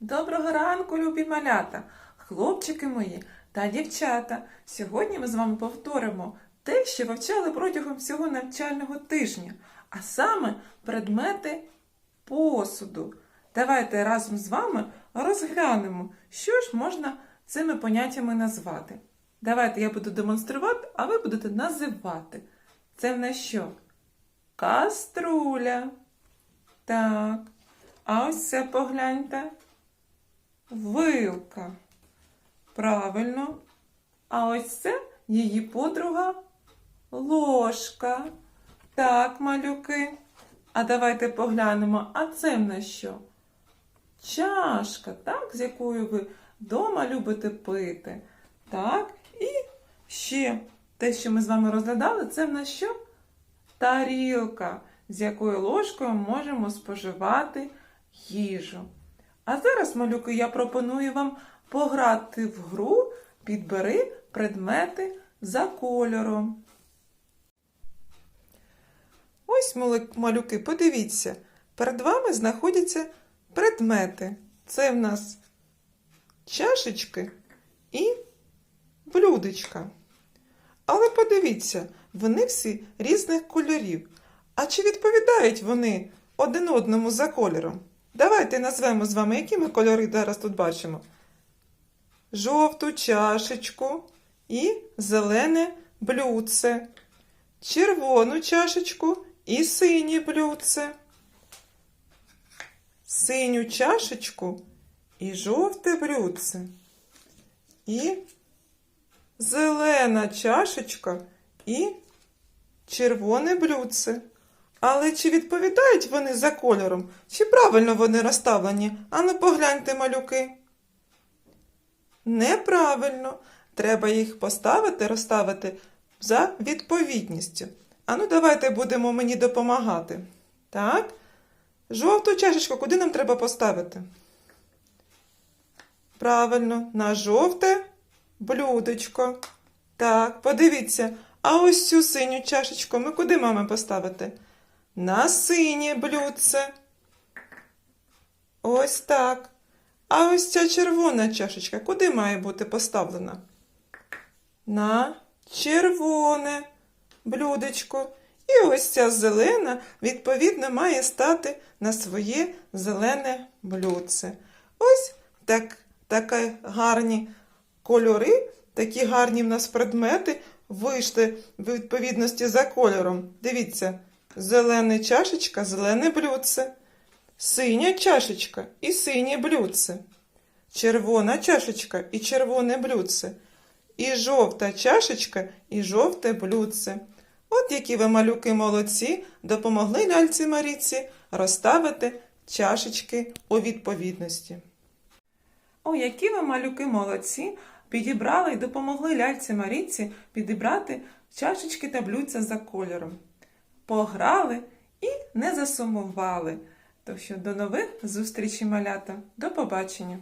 Доброго ранку, любі малята, хлопчики мої та дівчата. Сьогодні ми з вами повторимо те, що вивчали протягом всього навчального тижня, а саме предмети посуду. Давайте разом з вами розглянемо, що ж можна цими поняттями назвати. Давайте я буду демонструвати, а ви будете називати. Це в нас що? Каструля. Так. А ось це погляньте. Вилка. Правильно. А ось це її подруга ложка. Так, малюки. А давайте поглянемо, а це в що? Чашка, так, з якою ви вдома любите пити. Так, і ще те, що ми з вами розглядали, це в що? Тарілка, з якою ложкою можемо споживати їжу. А зараз, малюки, я пропоную вам пограти в гру підбери предмети за кольором. Ось, малюки, подивіться, перед вами знаходяться предмети. Це в нас чашечки і блюдечка. Але подивіться, вони всі різних кольорів. А чи відповідають вони один одному за кольором? Давайте назвемо з вами, які ми кольори зараз тут бачимо. Жовту чашечку і зелене блюдце, червону чашечку і синє блюдце, синю чашечку і жовте блюдце, і зелена чашечка і червоне блюдце. Але чи відповідають вони за кольором, чи правильно вони розставлені? Ану погляньте, малюки. Неправильно. Треба їх поставити, розставити за відповідністю. Ану, давайте будемо мені допомагати. Так. Жовту чашечку куди нам треба поставити? Правильно, на жовте блюдечко. Так, подивіться. А ось цю синю чашечку ми куди маємо поставити? На синє блюдце. Ось так. А ось ця червона чашечка куди має бути поставлена? На червоне блюдечко. І ось ця зелена, відповідно, має стати на своє зелене блюдце. Ось так, такі гарні кольори, такі гарні в нас предмети вийшли в відповідності за кольором. Дивіться, зелена чашечка, зелене блюдце, синя чашечка і синє блюдце, червона чашечка і червоне блюдце, і жовта чашечка і жовте блюдце. От які ви малюки молодці, допомогли ляльці Маріці розставити чашечки у відповідності. О, які ви малюки молодці! Підібрали і допомогли ляльці Маріці підібрати чашечки та блюдця за кольором. Пограли і не засумували. То що до нових зустрічей, малята. До побачення!